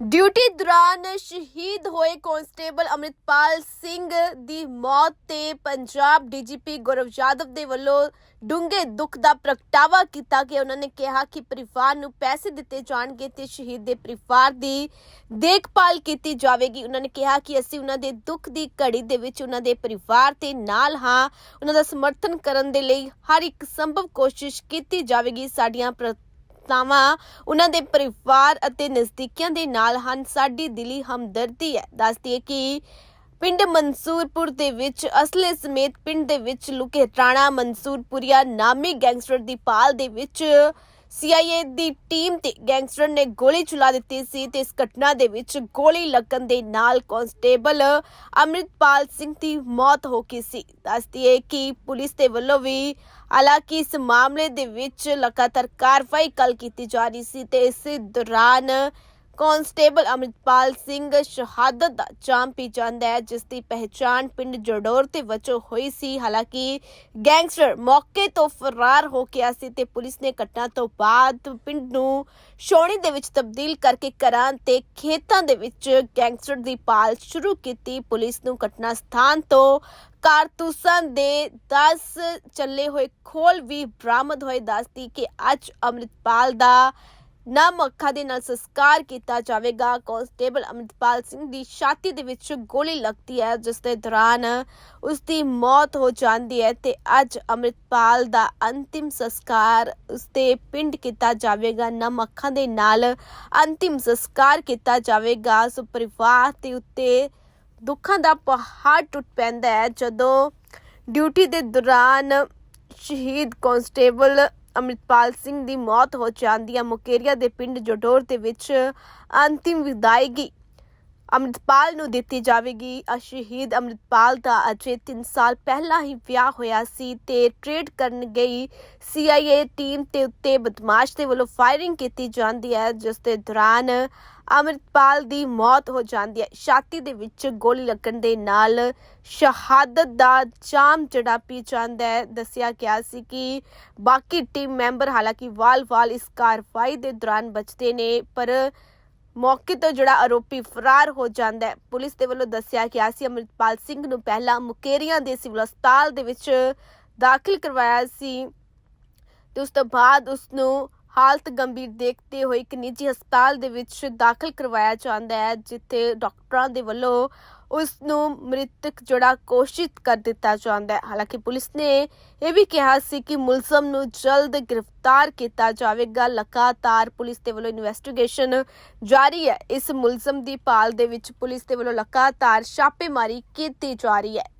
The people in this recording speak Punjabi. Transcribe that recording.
ਡਿਊਟੀ ਦੌਰਾਨ ਸ਼ਹੀਦ ਹੋਏ ਕਾਂਸਟੇਬਲ ਅਮਰਿਤਪਾਲ ਸਿੰਘ ਦੀ ਮੌਤ ਤੇ ਪੰਜਾਬ ਡੀਜੀਪੀ ਗੁਰਵ ਯਾਦਵ ਦੇ ਵੱਲੋਂ ਡੂੰਘੇ ਦੁੱਖ ਦਾ ਪ੍ਰਗਟਾਵਾ ਕੀਤਾ ਕਿ ਉਹਨਾਂ ਨੇ ਕਿਹਾ ਕਿ ਪਰਿਵਾਰ ਨੂੰ ਪੈਸੇ ਦਿੱਤੇ ਜਾਣਗੇ ਤੇ ਸ਼ਹੀਦ ਦੇ ਪਰਿਵਾਰ ਦੀ ਦੇਖਭਾਲ ਕੀਤੀ ਜਾਵੇਗੀ। ਉਹਨਾਂ ਨੇ ਕਿਹਾ ਕਿ ਅਸੀਂ ਉਹਨਾਂ ਦੇ ਦੁੱਖ ਦੀ ਘੜੀ ਦੇ ਵਿੱਚ ਉਹਨਾਂ ਦੇ ਪਰਿਵਾਰ ਤੇ ਨਾਲ ਹਾਂ। ਉਹਨਾਂ ਦਾ ਸਮਰਥਨ ਕਰਨ ਦੇ ਲਈ ਹਰ ਇੱਕ ਸੰਭਵ ਕੋਸ਼ਿਸ਼ ਕੀਤੀ ਜਾਵੇਗੀ। ਸਾਡੀਆਂ ਪ੍ਰ- ਉਹਨਾਂ ਦੇ ਪਰਿਵਾਰ ਅਤੇ ਨਜ਼ਦੀਕੀਆਂ ਦੇ ਨਾਲ ਹਨ। ਸਾਡੀ ਦਿਲੀ ਹਮਦਰਦੀ ਹੈ। ਦੱਸਦੀ ਹੈ ਕਿ ਪਿੰਡ ਮਨਸੂਰਪੁਰ ਦੇ ਵਿੱਚ ਅਸਲੇ ਸਮੇਤ ਪਿੰਡ ਦੇ ਵਿੱਚ ਲੁਕੇ ਰਾਣਾ ਮਨਸੂਰਪੁਰੀਆ ਨਾਮੀ ਗੈਂਗਸਟਰ ਦੀ ਪਾਲ ਦੇ ਵਿੱਚ ਸੀਆਈਏ ਦੀ ਟੀਮ ਤੇ ਗੈਂਗਸਟਰ ਨੇ ਗੋਲੀ ਚਲਾ ਦਿੱਤੀ ਸੀ ਤੇ ਇਸ ਘਟਨਾ ਦੇ ਵਿੱਚ ਗੋਲੀ ਲੱਗਣ ਦੇ ਨਾਲ ਕਾਂਸਟੇਬਲ ਅਮਰਿਤਪਾਲ ਸਿੰਘ ਦੀ ਮੌਤ ਹੋ ਗਈ ਸੀ। ਦੱਸਦੀ ਹੈ ਕਿ ਪੁਲਿਸ ਦੇ ਵੱਲੋਂ ਵੀ ਹਾਲਾਂਕਿ ਇਸ ਮਾਮਲੇ ਦੇ ਵਿੱਚ ਲਗਾਤਾਰ ਕਾਰਵਾਈ ਕੱਲ ਕੀਤੀ ਜਾ ਰਹੀ ਸੀ ਤੇ ਇਸ ਦੌਰਾਨ ਕਾਂਸਟੇਬਲ ਅਮਰਿਤਪਾਲ ਸਿੰਘ ਸ਼ਹਾਦਤ ਦਾ ਜਾਮ ਪੀ ਜਾਂਦਾ ਹੈ, ਜਿਸ ਦੀ ਪਹਿਚਾਣ ਪਿੰਡ ਜੜੋਰ ਤੇ ਵਜੋਂ ਹੋਈ ਸੀ। ਹਾਲਾਂਕਿ ਗੈਂਗਸਟਰ ਮੌਕੇ ਤੋਂ ਫਰਾਰ ਹੋ ਗਿਆ ਸੀ ਤੇ ਪੁਲਿਸ ਨੇ ਘਟਨਾ ਤੋਂ ਬਾਅਦ ਪਿੰਡ ਨੂੰ ਸ਼ੋਣੀ ਦੇ ਵਿੱਚ ਤਬਦੀਲ ਕਰਕੇ ਘਰਾਂ ਤੇ ਖੇਤਾਂ ਦੇ ਵਿੱਚ ਗੈਂਗਸਟਰ ਦੀ ਪਾਲ ਸ਼ੁਰੂ ਕੀਤੀ। ਪੁਲਿਸ ਨੂੰ ਘਟਨਾ ਸਥਾਨ ਤੋਂ ਕਾਰਤੂਸਾਂ ਦੇ 10 ਚੱਲੇ ਹੋਏ ਖੋਲ ਵੀ ਬਰਾਮਦ ਹੋਏ। ਦੱਸਦੀ ਕਿ ਅੱਜ ਅਮਰਿਤਪਾਲ ਦਾ ਨਮ ਅੱਖਾਂ ਦੇ ਨਾਲ ਸੰਸਕਾਰ ਕੀਤਾ ਜਾਵੇਗਾ। ਕਾਂਸਟੇਬਲ ਅਮਰਿਤਪਾਲ ਸਿੰਘ ਦੀ ਛਾਤੀ ਦੇ ਵਿੱਚ ਗੋਲੀ ਲੱਗਦੀ ਹੈ, ਜਿਸ ਦੇ ਦੌਰਾਨ ਉਸ ਦੀ ਮੌਤ ਹੋ ਜਾਂਦੀ ਹੈ ਤੇ ਅੱਜ ਅਮਰਿਤਪਾਲ ਦਾ ਅੰਤਿਮ ਸੰਸਕਾਰ ਉਸ ਦੇ ਪਿੰਡ ਕੀਤਾ ਜਾਵੇਗਾ। ਨਮ ਅੱਖਾਂ ਦੇ ਨਾਲ ਅੰਤਿਮ ਸੰਸਕਾਰ ਕੀਤਾ ਜਾਵੇਗਾ। ਸੋ ਪਰਿਵਾਰ ਦੇ ਉੱਤੇ ਦੁੱਖਾਂ ਦਾ ਪਹਾੜ ਟੁੱਟ ਪੈਂਦਾ ਹੈ। ਜਦੋਂ ਡਿਊਟੀ ਦੇ ਦੌਰਾਨ ਸ਼ਹੀਦ ਕਾਂਸਟੇਬਲ ਅਮਰਿਤਪਾਲ ਸਿੰਘ ਦੀ ਮੌਤ ਹੋ ਜਾਂਦੀ ਹੈ। ਮੁਕੇਰੀਆ ਦੇ ਪਿੰਡ ਜਡੋਰ ਦੇ ਵਿੱਚ ਅੰਤਿਮ ਵਿਦਾਇਗੀ ਅਮਰਿਤਪਾਲ ਨੂੰ ਦਿੱਤੀ ਜਾਵੇਗੀ। ਅ ਸ਼ਹੀਦ ਅਮਰਿਤਪਾਲ ਦਾ ਅਜੇ 3 ਸਾਲ ਪਹਿਲਾਂ ਹੀ ਵਿਆਹ ਹੋਇਆ ਸੀ ਤੇ ਟ੍ਰੇਡ ਕਰਨ ਗਈ। ਸੀਆਈਏ ਟੀਮ ਤੇ ਉੱਤੇ ਬਦਮਾਸ਼ ਦੇ ਵੱਲੋਂ ਫਾਇਰਿੰਗ ਕੀਤੀ ਜਾਂਦੀ ਹੈ, ਜਿਸ ਦੇ ਦੌਰਾਨ ਅਮਰਿਤਪਾਲ ਦੀ ਮੌਤ ਹੋ ਜਾਂਦੀ ਹੈ। ਛਾਤੀ ਦੇ ਵਿੱਚ ਗੋਲੀ ਲੱਗਣ ਦੇ ਨਾਲ ਸ਼ਹਾਦਤ ਦਾ ਜਾਮ ਚੜਾ ਪੀ ਜਾਂਦਾ ਹੈ। ਦੱਸਿਆ ਗਿਆ ਸੀ ਕਿ ਬਾਕੀ ਟੀਮ ਮੈਂਬਰ ਹਾਲਾਂਕਿ ਵਾਲ-ਵਾਲ ਇਸ ਕਾਰਵਾਈ ਦੇ ਦੌਰਾਨ ਬਚਦੇ ਨੇ, ਪਰ ਮੌਕੇ ਤੋਂ ਜਿਹੜਾ ਆਰੋਪੀ ਫਰਾਰ ਹੋ ਜਾਂਦਾ ਹੈ। ਪੁਲਿਸ ਦੇ ਵੱਲੋਂ ਦੱਸਿਆ ਗਿਆ ਸੀ ਅਮਰਿਤਪਾਲ ਸਿੰਘ ਨੂੰ ਪਹਿਲਾਂ ਮੁਕੇਰੀਆਂ ਦੇ ਸਿਵਲ ਹਸਪਤਾਲ ਦੇ ਵਿੱਚ ਦਾਖਲ ਕਰਵਾਇਆ ਸੀ ਤੇ ਉਸ ਤੋਂ ਬਾਅਦ ਉਸ ਨੂੰ ਹਾਲਤ ਗੰਭੀਰ ਦੇਖਦੇ ਹੋਏ ਇੱਕ ਨਿੱਜੀ ਹਸਪਤਾਲ ਦੇ ਵਿੱਚ ਦਾਖਲ ਕਰਵਾਇਆ ਜਾਂਦਾ ਹੈ, ਜਿੱਥੇ ਡਾਕਟਰਾਂ ਦੇ ਵੱਲੋਂ ਉਸ ਨੂੰ ਮ੍ਰਿਤਕ ਜਿਹੜਾ ਘੋਸ਼ਿਤ ਕਰ ਦਿੱਤਾ ਜਾਂਦਾ ਹੈ। ਹਾਲਾਂਕਿ ਪੁਲਿਸ ਨੇ ਇਹ ਵੀ ਕਿਹਾ ਸੀ ਕਿ ਮੁਲਜ਼ਮ ਨੂੰ ਜਲਦ ਗ੍ਰਿਫਤਾਰ ਕੀਤਾ ਜਾਵੇਗਾ। ਲਗਾਤਾਰ ਪੁਲਿਸ ਦੇ ਵੱਲੋਂ ਇਨਵੈਸਟੀਗੇਸ਼ਨ ਜਾਰੀ ਹੈ। ਇਸ ਮੁਲਜ਼ਮ ਦੀ ਭਾਲ ਦੇ ਵਿੱਚ ਪੁਲਿਸ ਦੇ ਵੱਲੋਂ ਲਗਾਤਾਰ ਛਾਪੇਮਾਰੀ ਕੀਤੀ ਜਾ ਰਹੀ ਹੈ।